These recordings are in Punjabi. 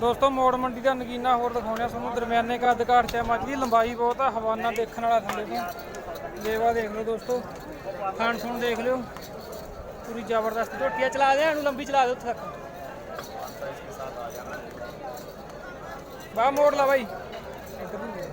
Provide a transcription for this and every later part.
ਦੋਸਤੋ, ਮੋੜ ਮੰਡੀ ਦਾ ਨਗੀਨਾ ਹੋਰ ਦਿਖਾਉਂਦੇ ਤੁਹਾਨੂੰ। ਦਰਮਿਆਨੇ ਕੱਦ ਅਧਿਕਾਰ ਚ ਮੱਝ ਦੀ ਲੰਬਾਈ ਬਹੁਤ ਆ, ਹਵਾਨਾ ਦੇਖਣ ਵਾਲਾ ਥੱਲੇ ਤੋਂ ਲੇਵਾ ਦੇਖ ਲਓ ਦੋਸਤੋ, ਖਾਣ ਸੁਣ ਦੇਖ ਲਿਓ। ਪੂਰੀ ਜ਼ਬਰਦਸਤ ਝੋਟੀਆਂ ਚਲਾ ਦੇ ਇਹਨੂੰ ਲੰਬੀ ਚਲਾ ਦੇ ਉੱਥੇ ਤੱਕ। ਬਾ ਮੋੜ ਲਾ ਬਾਈ ਇੱਧਰ ਨੂੰ ਦੇ।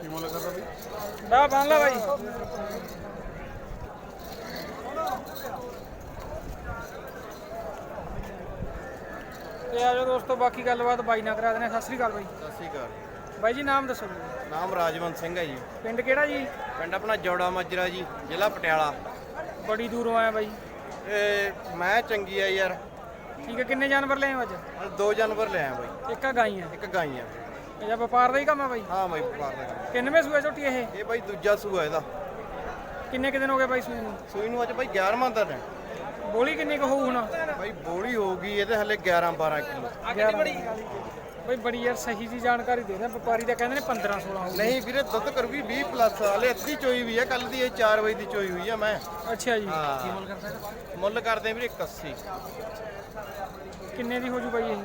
ਕੀ ਮੁੱਲ ਕਰਦਾ ਬਾ ਬੰਨ ਲਾ ਬਾਈ। ਤੇ ਆ ਜਾਓ ਦੋਸਤੋ ਬਾਕੀ ਗੱਲਬਾਤ ਬਾਈ ਨਾਲ ਕਰਾ ਦੇਣੇ ਸਤਿ ਸ੍ਰੀ ਅਕਾਲ ਬਾਈ। ਸਤਿ ਸ਼੍ਰੀ ਅਕਾਲ। ਬਾਈ ਜੀ ਨਾਮ ਦੱਸੋ ਜੀ। ਨਾਮ ਰਾਜਵੰਤ ਸਿੰਘ ਹੈ ਜੀ। ਪਿੰਡ ਕਿਹੜਾ ਜੀ? ਪਿੰਡ ਆਪਣਾ ਜੌੜਾ ਮਾਜਰਾ ਜੀ ਜ਼ਿਲ੍ਹਾ ਪਟਿਆਲਾ। ਬੜੀ ਦੂਰੋਂ ਆਇਆ ਬਾਈ। ਇਹ ਮੈਂ ਚੰਗੀ ਆ ਯਾਰ। ਠੀਕ ਹੈ ਕਿੰਨੇ ਜਾਨਵਰ ਲਏ ਹੋ ਅੱਜ? ਦੋ ਜਾਨਵਰ ਲਿਆ ਬਾਈ। ਇੱਕ ਆ ਗਾਈ ਆ ਇੱਕ ਗਾਈ ਆ ਇਹ ਵਪਾਰ ਦਾ ਹੀ ਕੰਮ ਆ ਬਾਈ। ਹਾਂ ਬਾਈ ਵਪਾਰ ਦਾ ਕੰਮ। ਕਿੰਨਵੇਂ ਸੂਏ ਝੋਟੀ ਇਹ? ਇਹ ਬਾਈ ਦੂਜਾ ਸੂਆ ਇਹਦਾ। ਕਿੰਨੇ ਕੁ ਦਿਨ ਹੋ ਗਏ ਬਾਈ ਸੂਈ ਨੂੰ? ਸੂਈ ਨੂੰ ਅੱਜ ਬਾਈ 11ਵਾਂ ਦਿਨ ਹੈ। ਬੋਲੀ ਕਿੰਨੀ ਕੁ ਹੋਊ ਹੁਣ? ਬਾਈ ਬੋਲੀ ਹੋ ਗਈ ਇਹਦੇ ਹਲੇ 11 12 ਕਿਲੋ। ਬਾਈ ਬੜੀ ਯਾਰ ਸਹੀ ਜੀ ਜਾਣਕਾਰੀ ਦੇ ਰਹੇ ਵਪਾਰੀ ਤਾਂ ਕਹਿੰਦੇ ਨੇ 15 16 ਹੋਊ ਨਹੀਂ ਵੀਰੇ ਦੁੱਧ ਕਰੂਗੀ 20 ਪਲੱਸ ਹਲੇ ਅੱਧੀ ਚੋਈ ਵੀ ਹੈ ਕੱਲ ਦੀ ਇਹ 4 ਵਜੇ ਦੀ ਚੋਈ ਹੋਈ ਆ ਮੈਂ। ਅੱਛਾ ਜੀ। ਹਾਂ। ਮੁੱਲ ਕਰਦੇ ਵੀਰੇ 81 ਕਿੰਨੇ ਦੀ ਹੋ ਜੂ ਬਾਈ ਇਹ?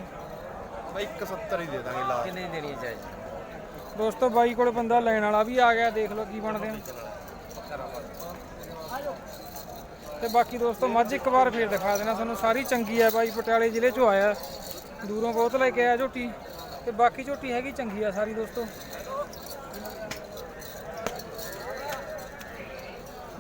ਬਾਈ 170 ਹੀ ਦੇ ਦਾਂਗੇ ਲਾ ਕਿੰਨੀ ਦੇਣੀ ਚਾਹੀਦੀ ਦੋਸਤੋ ਬਾਈ ਕੋਲ ਬੰਦਾ ਲੈਣ ਵਾਲਾ ਵੀ ਆ ਗਿਆ ਦੇਖ ਲਓ ਕੀ ਬਣਦੇ ਆ। ਤੇ ਬਾਕੀ ਦੋਸਤੋ ਮੱਝ ਇੱਕ ਵਾਰ ਫੇਰ ਦਿਖਾ ਦੇਣਾ ਤੁਹਾਨੂੰ ਸਾਰੀ ਚੰਗੀ ਹੈ ਬਾਈ ਪਟਿਆਲੇ ਜ਼ਿਲ੍ਹੇ ਚੋਂ ਆਇਆ। ਦੂਰੋਂ ਬਹੁਤ ਲੈ ਕੇ ਆਇਆ ਝੋਟੀ ਤੇ ਬਾਕੀ ਝੋਟੀ ਹੈਗੀ ਚੰਗੀ ਆ ਸਾਰੀ ਦੋਸਤੋ।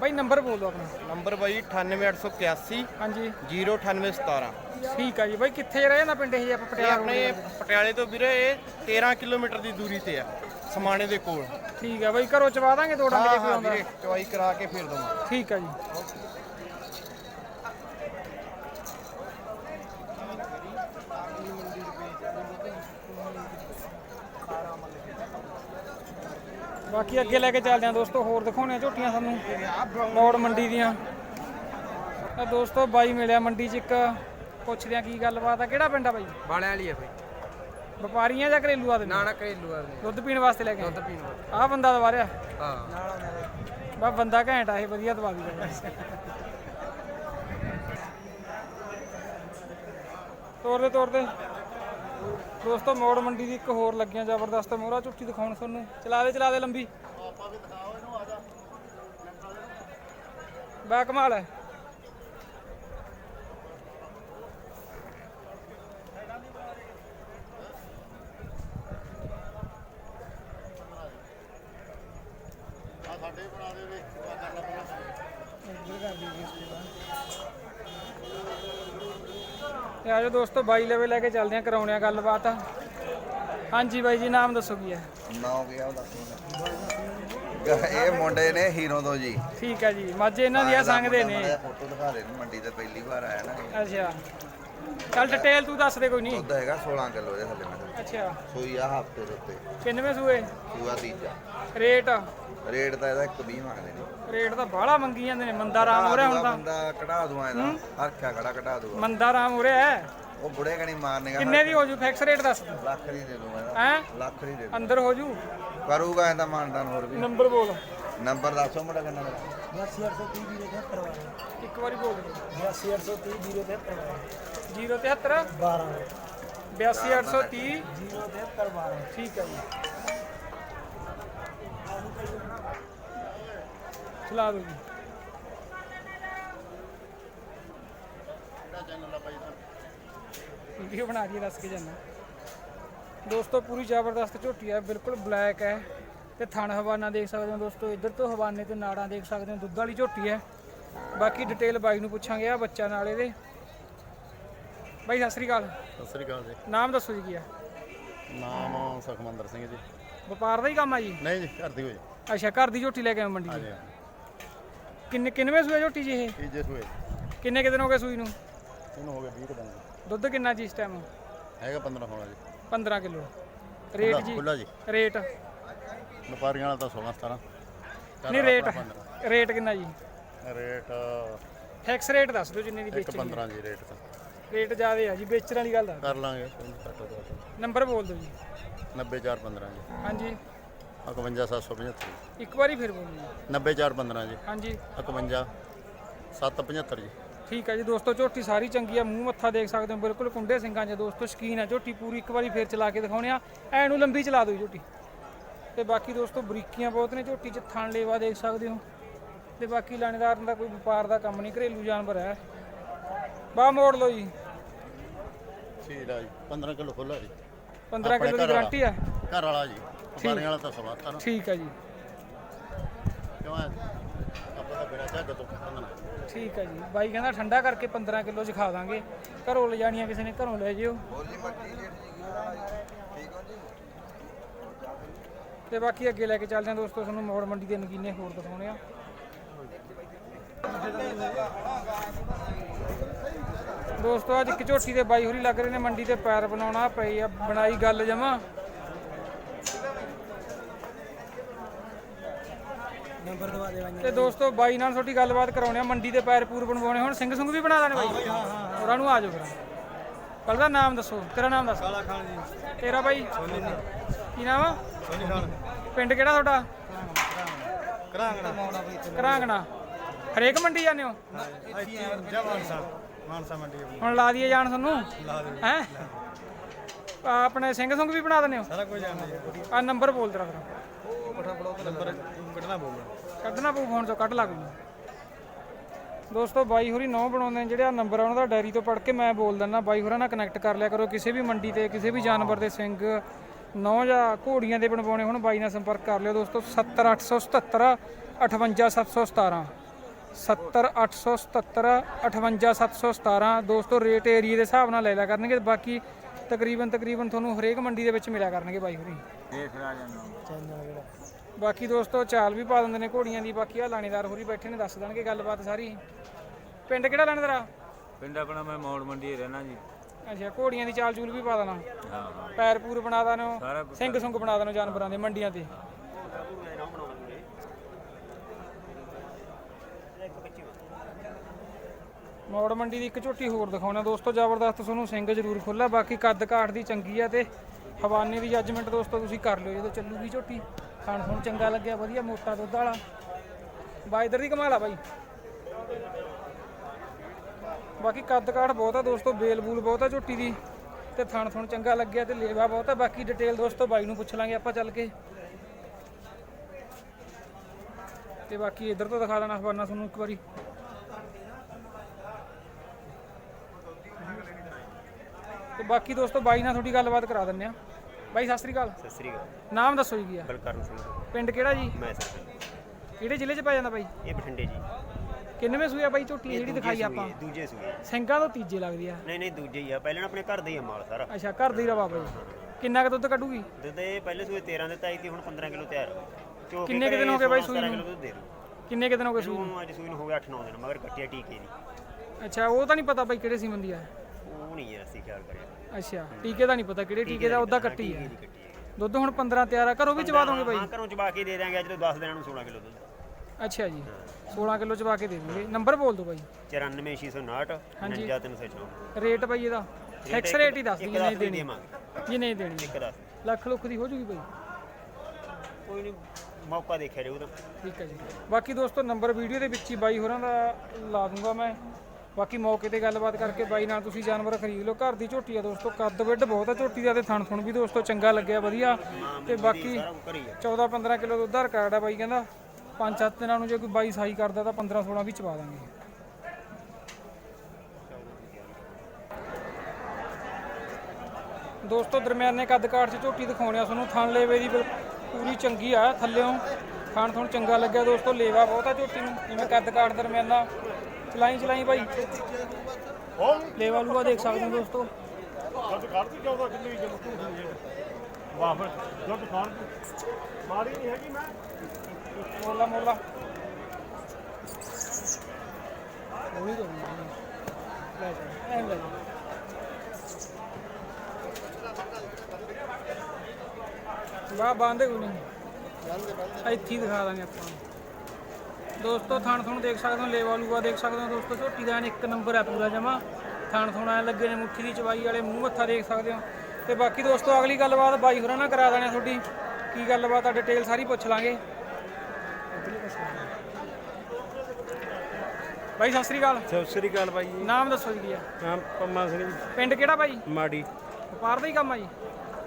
ਬਾਈ ਨੰਬਰ ਬੋਲ ਦਿਓ ਆਪਣਾ। ਨੰਬਰ ਬਾਈ 98881 ਹਾਂਜੀ। 09817 ਠੀਕ ਆ ਜੀ ਬਾਈ ਕਿੱਥੇ ਰਹੇ ਨਾ ਪਿੰਡ ਇਹ ਆਪਾਂ ਇਹ ਪਟਿਆਲਾ ਆਪਣੇ road ਪਟਿਆਲੇ ਤੋਂ ਵੀਰੇ ਇਹ 13 ਕਿਲੋਮੀਟਰ ਦੀ ਦੂਰੀ ਤੇ ਆ ਸਮਾਣੇ ਦੇ ਕੋਲ। ਠੀਕ ਆ ਬਾਈ ਘਰੋਂ ਚਵਾ ਦਾਂਗੇ ਦੋ ਜੇ ਕੋਈ ਆਉਂਦਾ ਚਵਾਈ ਕਰਾ ਕੇ ਫੇਰ ਦਵਾਂ ਠੀਕ ਆ ਜੀ। ਬਾਕੀ ਅੱਗੇ ਲੈ ਕੇ ਚੱਲਦੇ ਆ ਦੋਸਤੋ ਹੋਰ ਦਿਖਾਉਣੇ ਆ ਝੋਟੀਆਂ ਸਾਨੂੰ ਮੌੜ ਮੰਡੀ ਦੀਆਂ। ਤਾਂ ਦੋਸਤੋ ਬਾਈ ਮਿਲਿਆ ਮੰਡੀ 'ਚ ਇੱਕ। ਪੁੱਛਦੇ ਆ ਕੀ ਗੱਲਬਾਤ ਆ। ਕਿਹੜਾ ਪਿੰਡ ਆ ਬਾਈ? ਬਾਲਿਆਂ ਵਾਲੀ ਹੈ ਬਈ। ਵਪਾਰੀਆਂ ਜਾਂ ਘਰੇਲੂ ਆਦਮੀ? ਨਾ ਨਾ ਘਰੇਲੂ ਆ ਦੁੱਧ ਪੀਣ ਵਾਸਤੇ ਲੈ ਕੇ ਦੁੱਧ ਪੀਣ ਵਾਲੀ। ਆਹ ਬੰਦਾ ਦਵਾ ਰਿਹਾ ਹਾਂ। ਬਾ ਬੰਦਾ ਘੈਂਟ ਆ ਇਹ ਵਧੀਆ ਦਵਾ ਦੀ ਤੋਰਦੇ ਤੋਰਦੇ ਦੋਸਤੋ ਮੋੜ ਮੰਡੀ ਦੀ ਇੱਕ ਹੋਰ ਲੱਗੀਆਂ ਜ਼ਬਰਦਸਤ ਮੋਹਰਾ ਝੁੱਟੀ ਦਿਖਾਉਣ ਤੁਹਾਨੂੰ। ਚਲਾ ਦੇ ਚਲਾ ਦੇ ਲੰਬੀ। ਬਾ ਕਮਾਲ ਹੈ ਇੱਧਰ ਕਰ ਦਈਏ ਇਸ ਤੋਂ ਬਾਅਦ। ਤੇ ਆਜੋ ਦੋਸਤੋ ਬਾਈ ਲੈਵੇ ਲੈ ਕੇ ਚੱਲਦੇ ਆ ਕਰਾਉਣੇ ਆ ਗੱਲਬਾਤ। ਹਾਂਜੀ ਬਾਈ ਜੀ ਨਾਮ ਦੱਸੋ ਕੀ ਹੈ? ਨਾ ਗਿਆ ਉਹਦਾ ਇਹ ਮੁੰਡੇ ਨੇ ਹੀਰੋ ਤੋਂ ਜੀ। ਠੀਕ ਹੈ ਜੀ ਮਾਝੇ ਇਹਨਾਂ ਦੀਆਂ ਸੰਗਦੇ ਨੇ। ਫੋਟੋ ਦਿਖਾ ਦੇ ਮੰਡੀ ਤੇ ਪਹਿਲੀ ਵਾਰ ਆਇਆ ਨਾ। ਅੱਛਾ। ਚੱਲ ਡਿਟੇਲ ਤੂੰ ਦੱਸ ਦੇ ਕੋਈ ਨਹੀਂ। ਦੁੱਧ ਹੈਗਾ 16 ਕਿਲੋ ਦੇ ਥੱਲੇ। ਅੱਛਾ। ਸੂਈ ਆ ਹਫ਼ਤੇ ਦੇ ਉੱਤੇ। ਕਿੰਨਵੇਂ ਸੂਏ? ਸੂਆ ਤੀਜਾ। ਰੇਟ? ਰੇਟ ਤਾਂ ਇਹਦਾ 120 ਮੰਗਦੇ ਨੇ। ਰੇਟ ਤਾਂ ਬਾਹਲਾ ਮੰਗੀ ਜਾਂਦੇ ਨੇ ਮੰਦਾ ਰਾਮ ਹੋ ਰਿਹਾ ਹੁਣ ਤਾਂ। ਬੰਦਾ ਕਢਾ ਦੂਆ ਇਹਦਾ। ਹਰਖਿਆ ਖੜਾ ਕਢਾ ਦੂਆ। ਮੰਦਾ ਰਾਮ ਹੋ ਰਿਹਾ ਹੈ? ਉਹ ਬੁੜੇ ਕਣੀ ਮਾਰਨੇਗਾ। ਕਿੰਨੇ ਦੀ ਹੋ ਜੂ ਫਿਕਸ ਰੇਟ ਦੱਸ ਦੇ ਲੱਖ ਦੀ ਦੇ ਦੂੰਗਾ ਇਹਦਾ। ਹੈ? ਲੱਖ ਦੀ ਦੇ ਦੂੰ ਅੰਦਰ ਹੋ ਜੂ ਕਰੂਗਾ ਇਹਦਾ ਮਾਨਦਾਨ ਹੋਰ ਵੀ। ਨੰਬਰ ਬੋਲ। ਨੰਬਰ ਦੱਸੋ ਮੁੰਡਾ ਕਿੰਨਾ ਮੇਰਾ ਇੱਕ ਵਾਰੀ ਬੋਲ। ਦੇ 82830 073 82830 ਠੀਕ ਹੈ ਜੀ। ਚਲਾ ਦੋ ਜੀ। ਵੀਡੀਓ ਬਣਾ ਕੇ ਦੱਸ ਕੇ ਜਾਣਾ ਦੋਸਤੋ, ਪੂਰੀ ਜ਼ਬਰਦਸਤ ਝੋਟੀ ਹੈ, ਬਿਲਕੁਲ ਬਲੈਕ ਹੈ। ਤੇ ਥਣ ਹਵਾਨਾ ਦੇਖ ਸਕਦੇ ਹੋ ਦੋਸਤੋ, ਇੱਧਰ ਤੋਂ ਹਵਾਨੇ ਤੇ ਨਾੜਾਂ ਦੇਖ ਸਕਦੇ ਹੋ, ਦੁੱਧ ਵਾਲੀ ਝੋਟੀ ਹੈ। ਬਾਕੀ ਡਿਟੇਲ ਬਾਈ ਨੂੰ ਪੁੱਛਾਂਗੇ ਆ ਬੱਚਾ ਨਾਲ ਇਹਦੇ। ਬਾਈ, ਸਤਿ ਸ੍ਰੀ ਅਕਾਲ। ਸਤਿ ਸ੍ਰੀ ਅਕਾਲ ਜੀ। ਨਾਮ ਦੱਸੋ ਜੀ ਕੀ ਹੈ ਨਾਮ ਸੁਖਮੰਦਰ ਸਿੰਘ ਜੀ। ਵਪਾਰ ਦਾ ਹੀ ਕੰਮ ਆ ਜੀ? ਨਹੀਂ ਜੀ ਘਰ ਦੀ ਹੋਈ ਅੱਛਾ ਘਰ ਦੀ ਝੋਟੀ ਲੈ ਕੇ ਆਏ ਮੰਡੀ ਹਾਂਜੀ ਦੀ ਕਿੰਨੇ ਕਿੰਨਵੇਂ ਸੂਏ ਝੋਟੀ ਜੀ ਇਹ? ਤੀਜੇ ਸੂਏ। ਕਿੰਨੇ ਕੁ ਦਿਨ ਹੋ ਗਏ ਸੂਈ ਨੂੰ? ਇਹਨੂੰ ਹੋ ਗਏ 20 ਕੁ ਦਿਨ। ਦੁੱਧ ਕਿੰਨਾ ਜੀ ਇਸ ਟਾਈਮ ਹੈਗਾ 15 ਹੋਣਾ ਜੀ। 15 ਕਿਲੋ। ਰੇਟ ਜੀ? ਖੁੱਲਾ ਜੀ। ਰੇਟ? ਵਪਾਰੀਆਂ ਵਾਲਾ ਤਾਂ 16 17 ਨਹੀਂ ਰੇਟ ਰੇਟ ਕਿੰਨਾ ਜੀ? ਰੇਟ ਫਿਕਸ ਰੇਟ ਦੱਸ ਦਿਓ ਜਿੰਨੇ ਦੀ ਵੇਚਣੀ 15 ਜੀ ਰੇਟ ਤਾਂ। ਰੇਟ ਜ਼ਿਆਦੇ ਆ ਜੀ ਵੇਚਣ ਵਾਲੀ ਗੱਲ ਕਰ ਲਾਂਗੇ। ਨੰਬਰ ਬੋਲ ਦਿਓ ਜੀ। 90415 ਜੀ। ਹਾਂਜੀ। 51775 ਇੱਕ ਵਾਰੀ ਫਿਰ ਬੋਲੋ ਜੀ। 90415 ਜੀ। ਹਾਂਜੀ। 51 775 ਜੀ। ਠੀਕ ਹੈ ਜੀ ਦੋਸਤੋ ਝੋਟੀ ਸਾਰੀ ਚੰਗੀ ਆ ਮੂੰਹ ਮੱਥਾ ਦੇਖ ਸਕਦੇ ਹੋ ਬਿਲਕੁਲ ਕੁੰਡੇ ਸਿੰਘਾਂ 'ਚ ਦੋਸਤੋ ਸ਼ਕੀਨ ਆ ਝੋਟੀ ਪੂਰੀ ਇੱਕ ਵਾਰੀ ਫੇਰ ਚਲਾ ਕੇ ਦਿਖਾਉਣੇ ਆ। ਐ ਨੂੰ ਲੰਬੀ ਚਲਾ ਦਿਓ ਝੋਟੀ। ਤੇ ਬਾਕੀ ਦੋਸਤੋ ਬਰੀਕੀਆਂ ਬਹੁਤ ਨੇ ਝੋਟੀ 'ਚ ਥਣ ਲੇਵਾ ਦੇਖ ਸਕਦੇ ਹੋ। ਤੇ ਬਾਕੀ ਲਾਣੇਦਾਰ ਦਾ ਕੋਈ ਵਪਾਰ ਦਾ ਕੰਮ ਨਹੀਂ ਘਰੇਲੂ ਜਾਨਵਰ ਹੈ। ਬਾ ਮੋੜ ਲਓ ਜੀ। ਠੀਕ ਆ ਜੀ 15 ਕਿਲੋ ਖੁੱਲਾ ਜੀ। 15 ਕਿਲੋ ਦੀ ਘਰ ਵਾਲਾ। ਗਾਰੰਟੀ ਆ। ਘਰ ਵਾਲਾ ਜੀ ਵਪਾਰੀਆਂ ਵਾਲਾ ਤਾਂ ਸਵਾ ਤਾਂ ਠੀਕ ਹੈ ਜੀ। ਕਿਉਂ ਹੈ ਆਪਾਂ ਤਾਂ ਬਿਨਾਂ ਝੱਗ ਤੋਂ ਪੰਦਨਾ ਠੀਕ ਹੈ ਜੀ। ਬਾਈ ਕਹਿੰਦਾ ਠੰਡਾ ਕਰਕੇ 15 ਕਿਲੋ ਚ ਖਾ ਦਾਂਗੇ। ਘਰੋਂ ਲੈ ਜਾਣੀਆਂ ਕਿਸੇ ਨੇ ਘਰੋਂ ਲੈ ਜਿਓ। ਤੇ ਬਾਕੀ ਅੱਗੇ ਲੈ ਕੇ ਚੱਲਦੇ ਹਾਂ ਦੋਸਤੋ ਤੁਹਾਨੂੰ ਮੋੜ ਮੰਡੀ ਦੇ ਨਗੀਨੇ ਹੋਰ ਦਿਖਾਉਣੇ ਆ। ਦੋਸਤੋ ਅੱਜ ਇੱਕ ਝੋਟੀ ਦੇ ਬਾਈ ਹੋਰੀ ਲੱਗ ਰਹੇ ਨੇ ਮੰਡੀ ਤੇ ਪੈਰ ਬਣਾਉਣਾ ਪਈ ਆ ਬਣਾਈ ਗੱਲ ਜਮਾ। ਨੰਬਰ ਦਵਾ ਦੇ ਵਾਂਗੇ ਤੇ ਦੋਸਤੋ ਬਾਈ ਨਾਲ ਤੁਹਾਡੀ ਗੱਲਬਾਤ ਕਰਾਉਣੇ ਆ ਮੰਡੀ ਦੇ ਪੈਰ ਪੂਰ ਬਣਵਾਉਣੇ ਹੁਣ ਸਿੰਘ ਸੁੰਗ ਵੀ ਬਣਾ ਦੇਣੇ ਬਾਈ। ਉਹਨਾਂ ਨੂੰ ਆ ਜਾਓ ਫਿਰ। ਪਹਿਲਾਂ ਦਾ ਨਾਮ ਦੱਸੋ ਤੇਰਾ ਨਾਮ ਦੱਸ। ਕਾਲਾ ਖਾਨ ਜੀ। ਤੇਰਾ ਬਾਈ? ਸੋਨੀ ਜੀ। ਕੀ ਨਾਮ ਆ? ਸੋਨੀ ਖਾਨ। ਪਿੰਡ ਕਿਹੜਾ ਤੁਹਾਡਾ? ਕਰਾਂਗਣਾ। ਬਈ ਘਰਾਂਗਣਾ ਹਰੇਕ ਮੰਡੀ ਜਾਂਦੇ ਹੋ? ਇੱਥੇ ਜਵਾਨਸਾ ਮਾਨਸਾ ਮੰਡੀ ਹੁਣ ਲਾ ਦਈਏ ਜਾਣ ਤੁਹਾਨੂੰ? ਲਾ ਦੇ ਹੈ? ਆਪਣੇ ਸਿੰਘ ਸੁੰਗ ਵੀ ਬਣਾ ਦਿੰਦੇ ਹੋ? ਸਾਰਾ ਕੁਝ ਜਾਣਦੇ ਜੀ। ਆ ਨੰਬਰ ਬੋਲ ਤੇਰਾ ਫਿਰ। ਉਹ ਪਠਾ ਪੜੋ ਤੇ ਨੰਬਰ ਕੱਢਣਾ ਪਊਗਾ। ਕੱਢਣਾ ਪਊ ਫੋਨ ਚੋਂ ਕੱਢ ਲਾ ਕੋਈ ਦੋਸਤੋ ਬਾਈ ਹੋਰੀ ਨੌ ਬਣਾਉਂਦੇ ਨੇ ਜਿਹੜੇ ਆ ਨੰਬਰ ਆ ਉਹਨਾਂ ਦਾ ਡਾਇਰੀ ਤੋਂ ਪੜ੍ਹ ਕੇ ਮੈਂ ਬੋਲ ਦਿੰਦਾ। ਬਾਈ ਹੋਰਾਂ ਨਾਲ ਕਨੈਕਟ ਕਰ ਲਿਆ ਕਰੋ ਕਿਸੇ ਵੀ ਮੰਡੀ ਤੇ ਕਿਸੇ ਵੀ ਜਾਨਵਰ ਦੇ ਸਿੰਘ ਨੌ ਜਾਂ ਘੋੜੀਆਂ ਦੇ ਬਣਵਾਉਣੇ ਹੁਣ ਬਾਈ ਨਾਲ ਸੰਪਰਕ ਕਰ ਲਿਓ ਦੋਸਤੋ। 70877 58717 70877 58717 ਦੋਸਤੋ ਰੇਟ ਏਰੀਆ ਦੇ ਹਿਸਾਬ ਨਾਲ ਲੈ ਲਿਆ ਕਰਨਗੇ ਬਾਕੀ ਤਕਰੀਬਨ ਤਕਰੀਬਨ ਤੁਹਾਨੂੰ ਹਰੇਕ ਮੰਡੀ ਦੇ ਵਿੱਚ ਮਿਲਿਆ ਕਰਨਗੇ ਬਾਈ ਹੋਰੀ। ਬਾਕੀ ਦੋਸਤੋ ਚਾਲ ਵੀ ਪਾ ਦਿੰਦੇ ਨੇ ਘੋੜੀਆਂ ਦੀ ਬਾਕੀ ਆ ਲਾਣੇਦਾਰ ਹੋਰੀ ਬੈਠੇ ਨੇ ਦੱਸ ਦੇਣਗੇ ਗੱਲਬਾਤ ਸਾਰੀ। ਪਿੰਡ ਕਿਹੜਾ ਲਾਣੇਦਾਰਾ ਪਿੰਡ ਆਪਣਾ ਮੈਂ ਮੌੜ ਮੰਡੀ ਰਹਿਣਾ ਜੀ। ਅੱਛਾ ਘੋੜੀਆਂ ਦੀ ਚਾਲ ਚੂਲ ਵੀ ਪਾ ਦੇਣਾ। ਹਾਂ ਪੈਰ ਪੂਰ ਬਣਾ ਦੇਣਾ ਸਿੰਘ ਸੁੰਗ ਬਣਾ ਦੇਣਾ ਜਾਨਵਰਾਂ ਦੇ ਮੰਡੀਆਂ ਤੇ। ਮੌੜ ਮੰਡੀ ਦੀ ਇੱਕ ਝੋਟੀ ਹੋਰ ਦਿਖਾਉਣਾ ਦੋਸਤੋ, ਜ਼ਬਰਦਸਤ ਤੁਹਾਨੂੰ ਸਿੰਘ ਜ਼ਰੂਰ ਖੁੱਲਾ ਬਾਕੀ ਕੱਦ ਕਾਠ ਦੀ ਚੰਗੀ ਆ ਤੇ ਹਵਾਨੇ ਦੀ ਜੱਜਮੈਂਟ ਦੋਸਤੋ ਤੁਸੀਂ ਕਰ ਲਿਓ, ਜਦੋਂ ਚੱਲੂਗੀ ਝੋਟੀ। ਖਾਣ ਖੂਣ ਚੰਗਾ ਲੱਗਿਆ, ਵਧੀਆ, ਮੋਟਾ ਦੁੱਧ ਵਾਲਾ। ਬਾਈ, ਇਧਰ ਦੀ ਕਮਾਲ ਆ ਬਾਈ। ਬਾਕੀ ਕੱਦ ਕਾਠ ਬਹੁਤ ਆ ਦੋਸਤੋ, ਬੇਲ ਬੂਲ ਬਹੁਤ ਆ ਝੋਟੀ ਦੀ, ਤੇ ਥਣ ਥਣ ਚੰਗਾ ਲੱਗਿਆ ਤੇ ਲੇਵਾ ਬਹੁਤ ਆ। ਬਾਕੀ ਡਿਟੇਲ ਦੋਸਤੋ ਬਾਈ ਨੂੰ ਪੁੱਛ ਲਾਂਗੇ ਆਪਾਂ ਚੱਲ ਕੇ। ਤੇ ਬਾਕੀ ਇਧਰ ਤੋਂ ਦਿਖਾ ਦੇਣਾ ਹਵਾਨਾ ਤੁਹਾਨੂੰ ਇੱਕ ਵਾਰੀ। ਤੇ ਬਾਕੀ ਦੋਸਤੋ ਬਾਈ ਨਾਲ ਤੁਹਾਡੀ ਗੱਲਬਾਤ ਕਰਾ ਦਿੰਨੇ ਆ ਬਾਈ ਸਤਿ ਸ੍ਰੀ ਅਕਾਲ। ਸਤਿ ਸ੍ਰੀ ਅਕਾਲ। ਨਾਮ ਦੱਸੋ ਜੀ ਕੀ ਆ? ਬਲਕਰਨ ਸਿੰਘ। ਪਿੰਡ ਕਿਹੜਾ ਜੀ? ਮੈਂ ਸਰ ਕਿਹੜੇ ਜ਼ਿਲ੍ਹੇ 'ਚ ਪੈ ਜਾਂਦਾ ਬਾਈ? ਇਹ ਬਠਿੰਡੇ ਜੀ। ਕਿੰਨਵੇਂ ਸੂਆ ਬਾਈ ਝੋਟੀ ਜਿਹੜੀ ਦਿਖਾਈ ਆਪਾਂ? ਸੂਏ, ਦੂਜੇ ਸੂਏ। ਸਿੰਘਾਂ ਤੋਂ ਤੀਜੇ ਲੱਗਦੀ ਆ। ਨਹੀਂ ਨਹੀਂ ਦੂਜੇ ਹੀ ਆ। ਪਹਿਲਾਂ ਆਪਣੇ ਘਰ ਦਾ ਹੀ ਆ ਮਾਲ ਸਾਰਾ। ਅੱਛਾ ਘਰ ਦੀ ਰਵਾ ਬਾਈ। ਕਿੰਨਾ ਕੁ ਦੁੱਧ ਕੱਢੂਗੀ? ਦੁੱਧ ਇਹ ਪਹਿਲੇ ਸੂਏ 13 ਦਿੱਤਾ ਸੀ ਤੇ ਹੁਣ 15 ਕਿਲੋ ਤਿਆਰ ਹੋ ਕਿੰਨੇ ਕੁ ਦਿਨ ਹੋ ਗਏ ਬਾਈ ਸੂਈ 17 ਨੂੰ? ਕਿੰਨੇ ਕੁ ਦਿਨ ਹੋ ਗਏ ਸੂਈ ਨੂੰ? ਅੱਜ ਸੂਈ ਨੂੰ ਹੋ ਗਿਆ 8-9 ਦਿਨ ਮਗਰ ਕੱਟਿਆ ਟੀਕੇ ਦੀ। ਅੱਛਾ ਉਹ ਤਾਂ ਨਹੀਂ ਪਤਾ ਬਾਈ ਕਿਹੜੇ ਸੀਮਨ ਦੀ ਆ। ਉਹ ਨਹੀਂ ਹੈ ਅਸੀਂ ਖਿਆਲ ਕਰਿਆ। ਅੱਛਾ ਟੀਕੇ ਦਾ ਨਹੀਂ ਪਤਾ ਕਿਹੜੇ ਟੀਕੇ ਦਾ ਉਹਦਾ ਕੱਟੀ ਹੈ ਦੁੱਧ ਹੁਣ 15 ਤਿਆਰ ਆ ਘਰੋਂ ਵੀ ਚਵਾ ਦੋਗੇ ਬਾਈ? ਹਾਂ ਘਰੋਂ ਚਬਾ ਕੇ ਦੇ ਦਿਆਂਗੇ ਅੱਜ ਤੋਂ 10 ਦਿਨਾਂ ਨੂੰ 16 ਕਿਲੋ ਦੁੱਧ। ਅੱਛਾ ਜੀ 16 ਕਿਲੋ ਚਵਾ ਕੇ ਦੇ ਦੂੰਗੇ ਨੰਬਰ ਬੋਲ ਦਿਓ ਬਾਈ। 94659 ਹਾਂਜੀ। 99304 ਰੇਟ ਬਾਈ ਇਹਦਾ। ਫਿਕਸ ਰੇਟ ਹੀ ਦੱਸ ਇੱਕ ਦੀ ਨਹੀਂ ਦੇਣੀ। ਜੀ ਨਹੀਂ ਦੇਣੀ ਇੱਕ ਦੱਸ ਲੱਖ ਲੁੱਖ ਦੀ ਹੋ ਜੂਗੀ ਬਾਈ। ਕੋਈ ਨਹੀਂ ਮੌਕਾ ਦੇਖਿਆ ਜਾਊ ਤਾਂ। ਠੀਕ ਹੈ ਜੀ। ਬਾਕੀ ਦੋਸਤੋ ਨੰਬਰ ਵੀਡੀਓ ਦੇ ਵਿੱਚ ਹੀ ਬਾਈ ਹੋਰਾਂ ਦਾ ਲਾ ਦੂੰਗਾ ਮੈਂ। ਬਾਕੀ ਮੌਕੇ ਤੇ ਗੱਲਬਾਤ ਕਰਕੇ ਬਾਈ ਨਾਲ ਤੁਸੀਂ ਜਾਨਵਰ ਖਰੀਦ ਲਓ। ਘਰ ਦੀ ਝੋਟੀ ਆ ਦੋਸਤੋ, ਕੱਦ ਵਿੱਡ ਬਹੁਤ ਆ ਝੋਟੀ ਦਾ ਤੇ ਥਣ ਥਣ ਵੀ ਦੋਸਤੋ ਚੰਗਾ ਲੱਗਿਆ, ਵਧੀਆ। ਤੇ ਬਾਕੀ ਸਾਰਾ ਕੁਝ ਕਰੀ 14 15 ਕਿਲੋ ਦੁੱਧ ਦਾ ਰਿਕਾਰਡ ਆ ਬਾਈ, ਕਹਿੰਦਾ ਪੰਜ ਸੱਤ ਦਿਨਾਂ ਨੂੰ ਜੇ ਕੋਈ ਬਾਈ ਸਾਈ ਕਰਦਾ ਤਾਂ 15 16 ਵੀ ਚਵਾ ਦਾਂਗੇ। ਦੋਸਤੋ, ਦਰਮਿਆਨੇ ਕੱਦ ਕਾਠ 'ਚ ਝੋਟੀ ਦਿਖਾਉਣੇ ਆ ਤੁਹਾਨੂੰ ਥਣ ਲੇਵੇ ਦੀ ਪੂਰੀ ਚੰਗੀ ਆ, ਥੱਲਿਓਂ। ਖਾਣ ਤੁਹਾਨੂੰ ਚੰਗਾ ਲੱਗਿਆ ਦੋਸਤੋ, ਲੇਵਾ ਬਹੁਤ ਆ ਝੋਟੀ ਨੂੰ, ਜਿਵੇਂ ਕੱਦ ਕਾਠ ਦਰਮਿਆਨਾ ਚਲਾਈ ਚਲਾਈ ਬਾਈ। ਲੇਵਾ ਲੂਆ ਦੇਖ ਸਕਦੇ ਹੋ ਦੋਸਤੋ। ਮੋਲਾ ਮੋਲਾ। ਹੋਣੀ ਤੋਂ ਲੈ ਜਾ ਐਂ ਲੈ ਜਾ। ਵਾਹ ਬੰਦ ਕੋਈ ਨਹੀਂ। ਇੱਥੇ ਹੀ ਦਿਖਾ ਦਾਂਗੇ ਆਪਾਂ। ਨੂੰ। ਦੋਸਤੋ ਥਾਣ ਥਣ ਦੇਖ ਸਕਦੇ ਹੋ ਲੇਵਾ ਲੂਆ ਦੇਖ ਸਕਦੇ ਹੋ ਦੋਸਤੋ ਝੋਟੀ ਦਾ ਇੱਕ ਨੰਬਰ ਹੈ ਪੂਰਾ ਜਮਾ। ਥਾਣ ਥਣ ਐ ਲੱਗੇ ਨੇ ਮੁੱਠੀ ਦੀ ਚਵਾਈ ਵਾਲੇ ਮੂੰਹ ਮੱਥਾ ਦੇਖ ਸਕਦੇ ਹੋ। ਤੇ ਬਾਕੀ ਦੋਸਤੋ ਅਗਲੀ ਗੱਲਬਾਤ ਬਾਈ ਹੋਰਾਂ ਨਾਲ ਕਰਾ ਦੇਣਾ ਤੁਹਾਡੀ। ਕੀ ਗੱਲਬਾਤ ਆ ਡਿਟੇਲ ਸਾਰੀ ਪੁੱਛ ਲਾਂਗੇ। ਬਾਈ ਸਤਿ ਸ੍ਰੀ ਅਕਾਲ। ਸਤਿ ਸ੍ਰੀ ਅਕਾਲ ਬਾਈ ਜੀ। ਨਾਮ ਦੱਸੋ ਜੀ ਆ? ਨਾਮ ਪੰਮਾ ਸਿੰਘ ਜੀ। ਪਿੰਡ ਕਿਹੜਾ ਬਾਈ? ਮਾੜੀ। ਵਪਾਰ ਦਾ ਹੀ ਕੰਮ ਆ ਜੀ?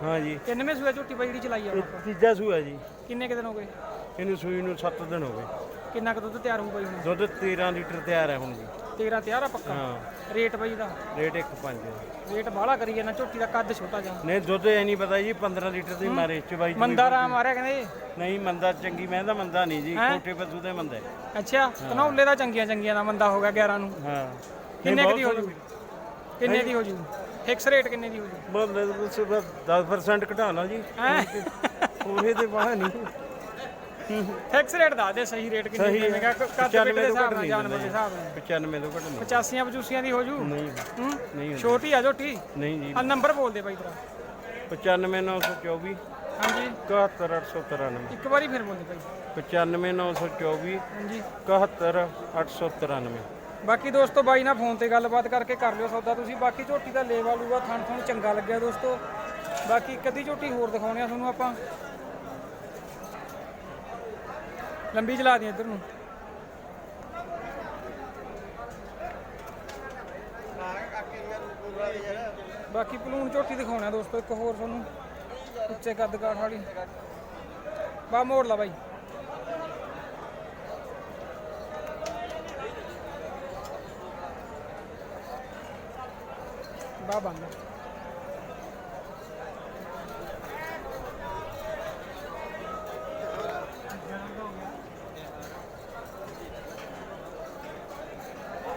ਹਾਂ ਜੀ। ਕਿੰਨਵੇਂ ਸੂਆ ਝੋਟੀ ਬਾਈ ਜਿਹੜੀ ਚਲਾਈ ਆ ਆਪਾਂ? ਤੀਜਾ ਸੂਆ ਜੀ। ਕਿੰਨੇ ਕੁ ਦਿਨ ਹੋ ਗਏ? ਇਹਨੂੰ ਸੂਈ ਨੂੰ 7 ਦਿਨ ਹੋ ਗਏ। ਕਿੰਨਾ ਕੁ ਦੁੱਧ ਤਿਆਰ ਹੋਊ ਬਾਈ ਹੁਣ? ਦੁੱਧ 13 ਲੀਟਰ ਤਿਆਰ ਹੈ ਹੁਣ ਜੀ। 13 ਤਿਆਰ ਆ ਪੱਕਾ? ਹਾਂ। ਰੇਟ ਬਾਈ ਦਾ? ਰੇਟ 1.5 ਰੇਟ ਬਾਹਲਾ ਕਰੀ ਜਾਂਦਾ ਝੋਟੀ ਦਾ ਕੱਦ ਛੋਟਾ ਜਿਹਾ। ਨਹੀਂ ਦੁੱਧ ਐ ਨਹੀਂ ਪਤਾ ਜੀ 15 ਲੀਟਰ ਦੀ ਮਾਰੇ ਚਵਾਈ ਮੰਦਾ ਰਾਮ ਮਾਰਿਆ ਕਹਿੰਦੇ? ਨਹੀਂ ਮੰਦਾ ਚੰਗੀ ਮੈਂ ਤਾਂ ਮੰਦਾ ਨਹੀਂ ਜੀ ਹੈਂ? ਛੋਟੇ ਪਸ਼ੂ ਦੇ ਮੰਦਾ ਹੈ। ਅੱਛਾ ਕਨੌਲੇ ਦਾ ਚੰਗੀਆਂ ਚੰਗੀਆਂ ਦਾ ਮੰਦਾ ਹੋ ਗਿਆ 11 ਨੂੰ। ਹਾਂ। ਕਿੰਨੇ ਕੁ ਦੀ ਹੋ ਜੂ? ਕਿੰਨੇ ਦੀ ਹੋ ਜੂ? ਫਿਕਸ ਰੇਟ ਕਿੰਨੇ ਦੀ ਹੋ ਜੂ? ਸਿਰਫ 10% ਘਟਾ ਲਾ ਜੀ। ਹੈ? ਉਹੇ ਤੇ ਬਾਹਰ ਨਹੀਂ। ਫਿਕਸ ਰੇਟ ਦੱਸ ਦੇ ਸਹੀ ਰੇਟ ਕਿੰਨੇ ਸਹੀ ਹੈਗਾ ਕੱਦ 95 ਪੇਟ ਦੇ ਹਿਸਾਬ ਘੱਟ ਨਾਲ ਨਹੀਂ ਜਾਨਵਰ ਦੇ ਹਿਸਾਬ ਨਾਲ। 95 ਤੋਂ ਘੱਟ ਨਹੀਂ 85 ਪਚੂਸੀਆਂ ਦੀ ਹੋ ਜੂ? ਨਹੀਂ ਹੂੰ? ਨਹੀਂ ਛੋਟੀ ਆ ਝੋਟੀ ਨਹੀਂ ਜੀ। ਆ ਨੰਬਰ ਬੋਲ ਦੇ ਬਾਈ ਤੇਰਾ 95924 ਹਾਂਜੀ। 71893 ਇੱਕ ਵਾਰੀ ਫਿਰ ਬੋਲ ਦੇ ਬਾਈ। 95924 ਹਾਂਜੀ। 71893 ਬਾਕੀ ਦੋਸਤੋ ਬਾਈ ਨਾਲ ਫੋਨ ਤੇ ਗੱਲਬਾਤ ਕਰਕੇ ਕਰ ਲਿਓ ਸੌਦਾ ਤੁਸੀਂ। ਬਾਕੀ ਝੋਟੀ ਦਾ ਲੇਵਾ ਲੂਗਾ ਥਣ ਥਣ ਚੰਗਾ ਲੱਗਿਆ ਦੋਸਤੋ। ਬਾਕੀ ਇੱਕ ਅੱਧੀ ਝੋਟੀ ਹੋਰ ਦਿਖਾਉਣੇ ਆ ਤੁਹਾਨੂੰ ਆਪਾਂ। ਲੰਬੀ ਚਲਾ ਦੀ ਇੱਧਰ ਨੂੰ। ਬਾਕੀ ਪਲੂਣ ਝੋਟੀ ਦਿਖਾਉਣਾ ਦੋਸਤੋ, ਇੱਕ ਹੋਰ ਤੁਹਾਨੂੰ। ਉੱਚੇ ਕੱਦ ਕਾਠ ਵਾਲੀ। ਬਾ ਮੋੜ ਲਾ ਬਾਈ। ਬਾ ਬੰਦ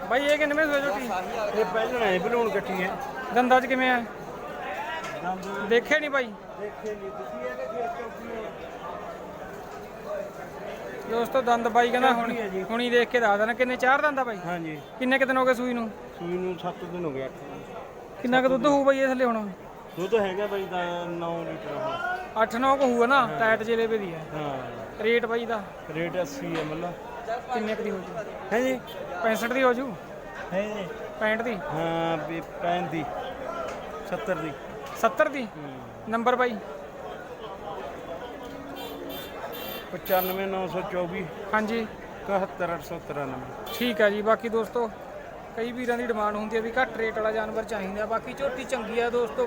ਬਾਈ ਇਹ ਕਿੰਨੇ ਵਿੱਚ ਝੋਟੀ ਇਹ ਪਹਿਲਾਂ ਹੈ ਬਲੂਨ ਇਕੱਠੀ ਹੈ ਦੰਦਾਂ 'ਚ ਕਿਵੇਂ ਆ? ਦੇਖੇ ਨਹੀਂ ਬਾਈ? ਦੇਖੇ ਨਹੀਂ ਤੁਸੀਂ ਇਹਦੇ ਖੇਤ ਚੌਕੀ ਹੈ। ਦੋਸਤੋ ਦੰਦ ਬਾਈ ਕਹਿੰਦਾ ਹੁਣ ਹੁਣੀ ਦੇਖ ਕੇ ਦੱਸ ਦੇਣਾ ਕਿੰਨੇ ਚਾਰ ਦੰਦ ਆ ਬਾਈ? ਹਾਂਜੀ। ਕਿੰਨੇ ਕੁ ਦਿਨ ਹੋ ਗਏ ਸੂਈ ਨੂੰ? ਸੂਈ ਨੂੰ 7 ਦਿਨ ਹੋ ਗਏ ਕਿੰਨਾ ਕੁ ਦੁੱਧ ਹੋਊ ਬਾਈ ਇਹ ਥੱਲੇ ਹੁਣ? ਦੁੱਧ ਹੈਗਾ ਬਾਈ ਦਾ 9 ਲੀਟਰ ਹੁਣ 8-9 ਕੁ ਹੋਊਗਾ ਨਾ ਟਾਇਟ ਜੇਲੇ ਦੀ ਹੈ ਹਾਂ। ਰੇਟ ਬਾਈ ਦਾ? ਰੇਟ 80 ਹੈ ਮਤਲਬ ਕਿੰਨੇ ਕੁ ਦੀ ਹੋ ਜੂ ਹੈ ਜੀ? 65 ਦੀ ਹੋ ਜੂ ਹੈ ਜੀ। 65 ਦੀ? ਹਾਂ ਵੀ 65 ਦੀ। 70 ਦੀ। 70 ਦੀ? ਨੰਬਰ ਬਾਈ। 95924 ਹਾਂਜੀ। 71893 ਠੀਕ ਹੈ ਜੀ ਬਾਕੀ ਦੋਸਤੋ ਕਈ ਵੀਰਾਂ ਦੀ ਡਿਮਾਂਡ ਹੁੰਦੀ ਹੈ ਵੀ ਘੱਟ ਰੇਟ ਵਾਲਾ ਜਾਨਵਰ ਚਾਹੀਦਾ ਬਾਕੀ ਝੋਟੀ ਚੰਗੀ ਆ ਦੋਸਤੋ।